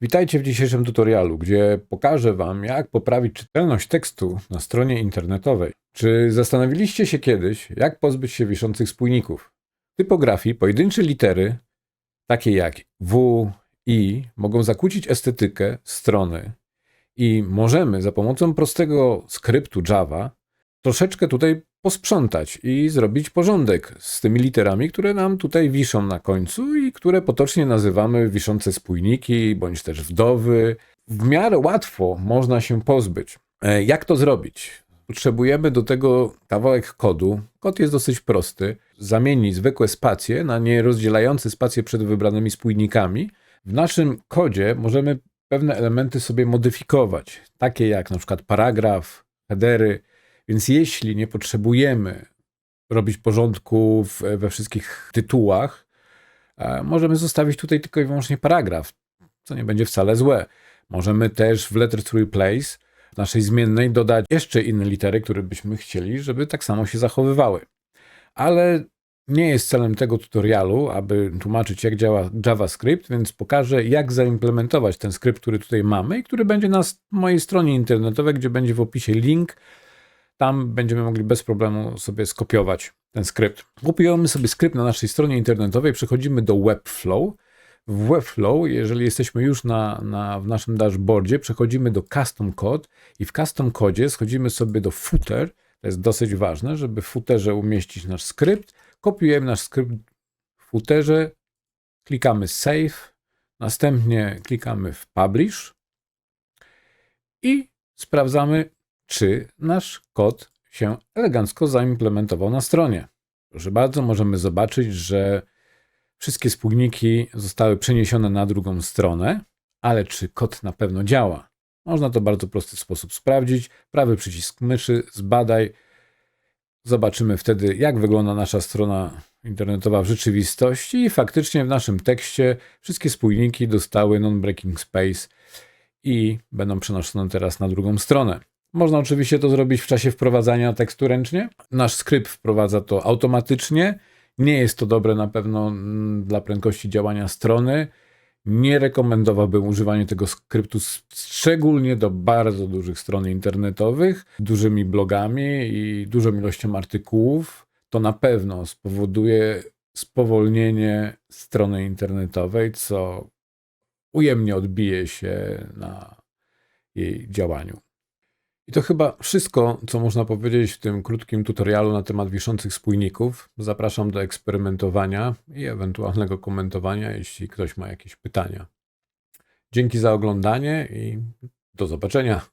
Witajcie w dzisiejszym tutorialu, gdzie pokażę Wam, jak poprawić czytelność tekstu na stronie internetowej. Czy zastanowiliście się kiedyś, jak pozbyć się wiszących spójników? W typografii pojedyncze litery, takie jak W, I, mogą zakłócić estetykę strony i możemy za pomocą prostego skryptu Java troszeczkę tutaj posprzątać i zrobić porządek z tymi literami, które nam tutaj wiszą na końcu i które potocznie nazywamy wiszące spójniki bądź też wdowy. W miarę łatwo można się pozbyć. E, Jak to zrobić? Potrzebujemy do tego kawałek kodu. Kod jest dosyć prosty. Zamieni zwykłe spacje na nierozdzielające spacje przed wybranymi spójnikami. W naszym kodzie możemy pewne elementy sobie modyfikować, takie jak na przykład paragraf, headery. Więc jeśli nie potrzebujemy robić porządku we wszystkich tytułach, e, możemy zostawić tutaj tylko i wyłącznie paragraf, co nie będzie wcale złe. Możemy też w letter to replace naszej zmiennej dodać jeszcze inne litery, które byśmy chcieli, żeby tak samo się zachowywały. Ale nie jest celem tego tutorialu, aby tłumaczyć, jak działa JavaScript, więc pokażę, jak zaimplementować ten skrypt, który tutaj mamy i który będzie na mojej stronie internetowej, gdzie będzie w opisie link. Tam będziemy mogli bez problemu sobie skopiować ten skrypt. Kopiujemy sobie skrypt na naszej stronie internetowej, przechodzimy do Webflow. W Webflow, jeżeli jesteśmy już na, na, w naszym dashboardzie, przechodzimy do Custom Code i w Custom Codzie schodzimy sobie do Footer. To jest dosyć ważne, żeby w footerze umieścić nasz skrypt. Kopiujemy nasz skrypt w footerze, klikamy Save, następnie klikamy w Publish i sprawdzamy, czy nasz kod się elegancko zaimplementował na stronie. Proszę bardzo, możemy zobaczyć, że wszystkie spójniki zostały przeniesione na drugą stronę, ale czy kod na pewno działa? Można to w bardzo prosty sposób sprawdzić. Prawy przycisk myszy, zbadaj. Zobaczymy wtedy, jak wygląda nasza strona internetowa w rzeczywistości i faktycznie w naszym tekście wszystkie spójniki dostały non-breaking space i będą przenoszone teraz na drugą stronę. Można oczywiście to zrobić w czasie wprowadzania tekstu ręcznie. Nasz skrypt wprowadza to automatycznie. Nie jest to dobre na pewno mm, dla prędkości działania strony. Nie rekomendowałbym używania tego skryptu szczególnie do bardzo dużych stron internetowych, dużymi blogami i dużą ilością artykułów. To na pewno spowoduje spowolnienie strony internetowej, co ujemnie odbije się na jej działaniu. I to chyba wszystko, co można powiedzieć w tym krótkim tutorialu na temat wiszących spójników. Zapraszam do eksperymentowania i ewentualnego komentowania, jeśli ktoś ma jakieś pytania. Dzięki za oglądanie i do zobaczenia.